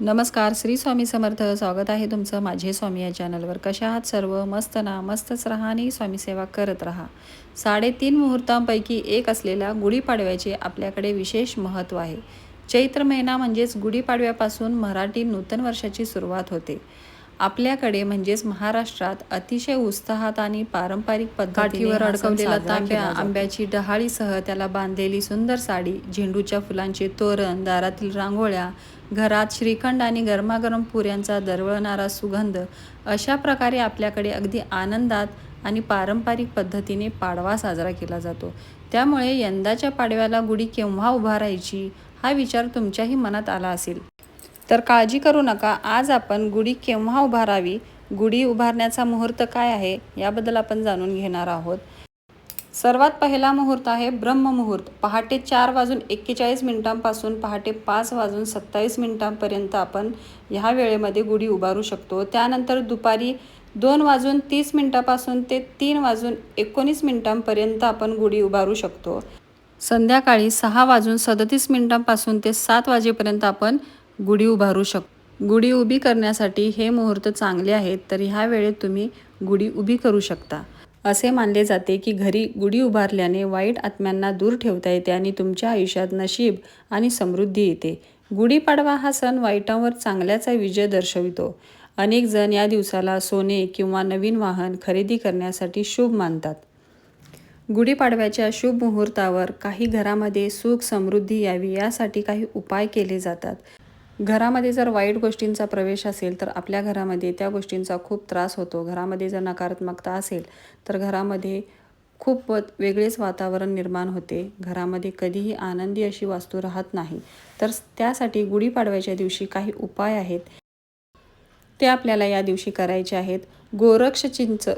नमस्कार श्री स्वामी समर्थ. स्वागत आहे तुमचं माझे स्वामी या चॅनलवर. कशा आहात सर्व? मस्त ना? मस्तच राहा आणि स्वामीसेवा करत राहा. साडेतीन मुहूर्तांपैकी एक असलेल्या गुढीपाडव्याचे आपल्याकडे विशेष महत्त्व आहे. चैत्र महिना म्हणजेच गुढीपाडव्यापासून मराठी नूतन वर्षाची सुरुवात होते. आपल्याकडे म्हणजेच महाराष्ट्रात अतिशय उत्साहात आणि पारंपरिक पद्धतीवर अडकवलेला तांब्या आंब्याची डहाळीसह त्याला बांधलेली सुंदर साडी झेंडूच्या फुलांचे तोरण दारातील रांगोळ्या घरात श्रीखंड आणि गरमागरम पुऱ्यांचा दरवळणारा सुगंध अशा प्रकारे आपल्याकडे अगदी आनंदात आणि पारंपरिक पद्धतीने पाडवा साजरा केला जातो. त्यामुळे यंदाच्या पाडव्याला गुढी केव्हा उभारायची हा विचार तुमच्याही मनात आला असेल. तर काळजी करू नका. आज आपण गुढी केव्हा उभारावी? गुढी उभारण्याचा मुहूर्त काय आहे? याबद्दल आपण जाणून घेणार आहोत. सर्वात पहिला मुहूर्त आहे ब्रह्ममुहूर्त. पहाटे चार वाजून एक्केचाळीस मिनिटांपासून पहाटे पाच वाजून सत्तावीस मिनिटांपर्यंत आपण ह्या वेळेमध्ये गुढी उभारू शकतो. त्यानंतर दुपारी दोन वाजून तीस मिनिटापासून ते तीन वाजून एकोणीस मिनिटांपर्यंत आपण गुढी उभारू शकतो. संध्याकाळी सहा वाजून सदतीस मिनिटांपासून ते सात वाजेपर्यंत आपण गुढी उभारू शक गुढी उभी करण्यासाठी हे मुहूर्त चांगले आहेत तर ह्या वेळेत तुम्ही गुढी उभी करू शकता. असे मानले जाते की घरी गुढी उभारल्याने वाईट आत्म्यांना दूर ठेवता येते आणि तुमच्या आयुष्यात नशीब आणि समृद्धी येते. गुढीपाडवा हा सण वाईटांवर चांगल्याचा विजय दर्शवितो. अनेक जण या दिवसाला सोने किंवा नवीन वाहन खरेदी करण्यासाठी शुभ मानतात. गुढीपाडव्याच्या शुभ मुहूर्तावर काही घरामध्ये सुख समृद्धी यावी यासाठी काही उपाय केले जातात. घरामध्ये जर वाईट गोष्टींचा प्रवेश असेल तर आपल्या घरामध्ये त्या गोष्टींचा खूप त्रास होतो. घरामध्ये जर नकारात्मकता असेल तर घरामध्ये खूप वेगळेच वातावरण निर्माण होते. घरामध्ये कधीही आनंदी अशी वास्तू राहत नाही. तर त्यासाठी गुढीपाडव्याच्या दिवशी काही उपाय आहेत. ते आपल्याला या दिवशी करायचे आहेत. गोरक्ष चिंच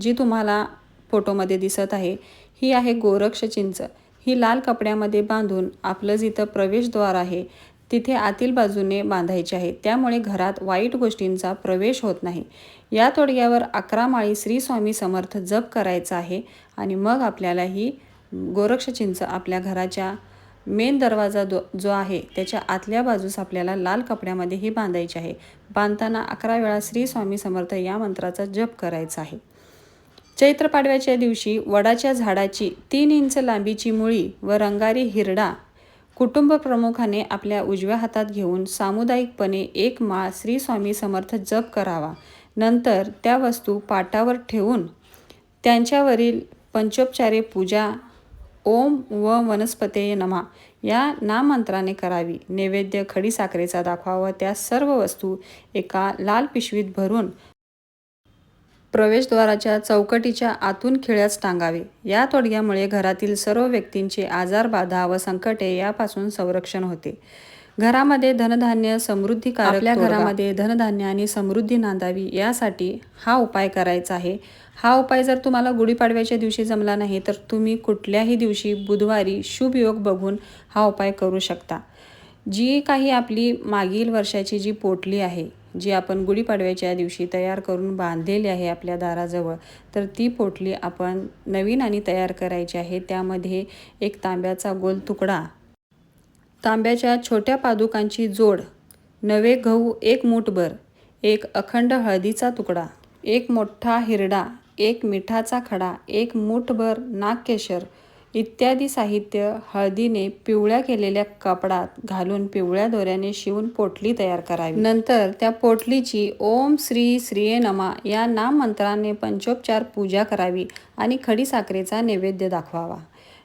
जी तुम्हाला फोटोमध्ये दिसत आहे ही आहे गोरक्ष चिंच. ही लाल कपड्यामध्ये बांधून आपलं जिथं प्रवेशद्वार आहे तिथे आतील बाजूने बांधायचे आहे त्यामुळे घरात वाईट गोष्टींचा प्रवेश होत नाही. या तोडग्यावर अकरा माळी श्री स्वामी समर्थ जप करायचा आहे आणि मग आपल्याला ही गोरक्ष चिंच आपल्या घराच्या मेन दरवाजा दो जो आहे त्याच्या आतल्या बाजूस आपल्याला लाल कपड्यामध्ये ही बांधायची आहे. बांधताना अकरा वेळा श्री स्वामी समर्थ या मंत्राचा जप करायचा आहे. चैत्र पाडव्याच्या दिवशी वडाच्या झाडाची तीन इंच लांबीची मुळी व रंगारी हिरडा कुटुंब प्रमुखाने आपल्या उजव्या हातात घेऊन सामुदायिकपणे एक माळ श्री स्वामी समर्थ जप करावा. नंतर त्या वस्तू पाटावर ठेवून त्यांच्यावरील पंचोपचारे पूजा ओम व वनस्पते नमा या नामंत्राने करावी. नैवेद्य खडीसाखरेचा व त्या सर्व वस्तू एका लाल पिशवीत भरून प्रवेशद्वाराच्या चौकटीच्या आतून खिळ्यास टांगावे. या तोडग्यामुळे घरातील सर्व व्यक्तींचे आजार बाधा व संकटे यापासून संरक्षण होते. घरामध्ये धनधान्य समृद्धी आपल्या घरामध्ये धनधान्य आणि समृद्धी नांदावी यासाठी हा उपाय करायचा आहे. हा उपाय जर तुम्हाला गुढीपाडव्याच्या दिवशी जमला नाही तर तुम्ही कुठल्याही दिवशी बुधवारी शुभ योग बघून हा उपाय करू शकता. जी काही आपली मागील वर्षाची जी पोटली आहे जी आपण गुढीपाडव्याच्या दिवशी तयार करून बांधलेली आहे आपल्या दाराजवळ तर ती पोटली आपण नवीन आणि तयार करायची आहे. त्यामध्ये एक तांब्याचा गोल तुकडा तांब्याच्या छोट्या पादुकांची जोड नवे गहू एक मूठभर एक अखंड हळदीचा तुकडा एक मोठा हिरडा एक मिठाचा खडा एक मूठभर नागकेशर इत्यादी साहित्य हळदीने पिवळ्या केलेल्या कपडात घालून पिवळ्या दोऱ्याने शिवून पोटली तयार करावी. नंतर त्या पोटलीची ओम श्री श्रीये नमा या नाम मंत्राने पंचोपचार पूजा करावी आणि खडी साखरेचा नैवेद्य दाखवावा.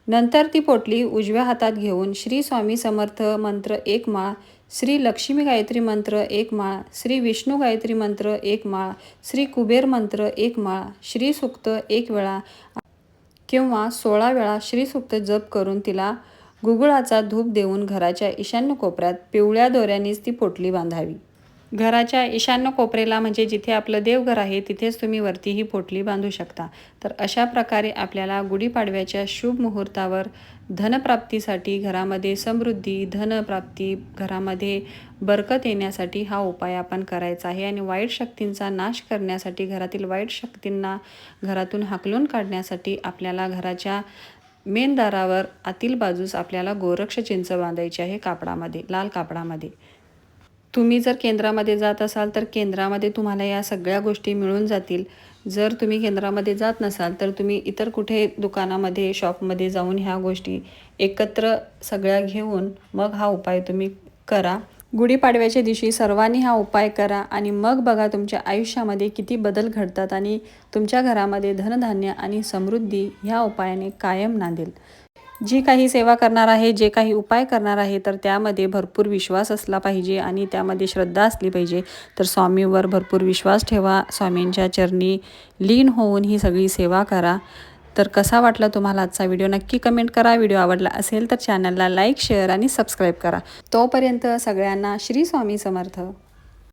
नंतर ती पोटली उजव्या हातात घेऊन श्री स्वामी समर्थ मंत्र एक माळ श्री लक्ष्मी गायत्री मंत्र एक माळ श्री विष्णू गायत्री मंत्र एक माळ श्री कुबेर मंत्र एक माळ श्री सुक्त एक वेळा किंवा सोळा वेळा श्रीसुक्त जप करून तिला गुगुळाचा धूप देऊन घराच्या ईशान्य कोपऱ्यात पिवळ्या दोऱ्यानेच ती पोटली बांधावी. घराच्या ईशान्य कोपरेला म्हणजे जिथे आपलं देवघर आहे तिथेच तुम्ही वरती ही पोटली बांधू शकता. तर अशा प्रकारे आपल्याला गुढीपाडव्याच्या शुभ मुहूर्तावर धनप्राप्तीसाठी घरामध्ये समृद्धी धनप्राप्ती घरामध्ये बरकत येण्यासाठी हा उपाय आपण करायचा आहे आणि वाईट शक्तींचा नाश करण्यासाठी घरातील वाईट शक्तींना घरातून हाकलून काढण्यासाठी आपल्याला घराच्या मेन दारावर आतील बाजूस आपल्याला गोरक्ष चिंच बांधायची आहे कापडामध्ये लाल कापडामध्ये. तुम्ही जर केंद्रामध्ये जात असाल तर केंद्रामध्ये तुम्हाला या सगळ्या गोष्टी मिळून जातील. जर तुम्ही केंद्रामध्ये जात नसाल तर तुम्ही इतर कुठे दुकानामध्ये शॉपमध्ये जाऊन ह्या गोष्टी एकत्र सगळ्या घेऊन मग हा उपाय तुम्ही करा. गुढीपाडव्याच्या दिवशी सर्वांनी हा उपाय करा आणि मग बघा तुमच्या आयुष्यामध्ये किती बदल घडतात आणि तुमच्या घरामध्ये धनधान्य आणि समृद्धी ह्या उपायाने कायम नांदेल. जी काही सेवा करणार आहे जे काही उपाय करणार आहे तर त्यामध्ये भरपूर विश्वास असला पाहिजे आणि त्यामध्ये श्रद्धा असली पाहिजे. तर स्वामीवर भरपूर विश्वास ठेवा स्वामींच्या चरणी लीन होऊन ही सगळी सेवा करा. तर कसा वाटला तुम्हाला आजचा व्हिडिओ? नक्की कमेंट करा. व्हिडिओ आवडला असेल तर चॅनलला लाईक शेअर आणि सबस्क्राईब करा. तोपर्यंत सगळ्यांना श्री स्वामी समर्थ.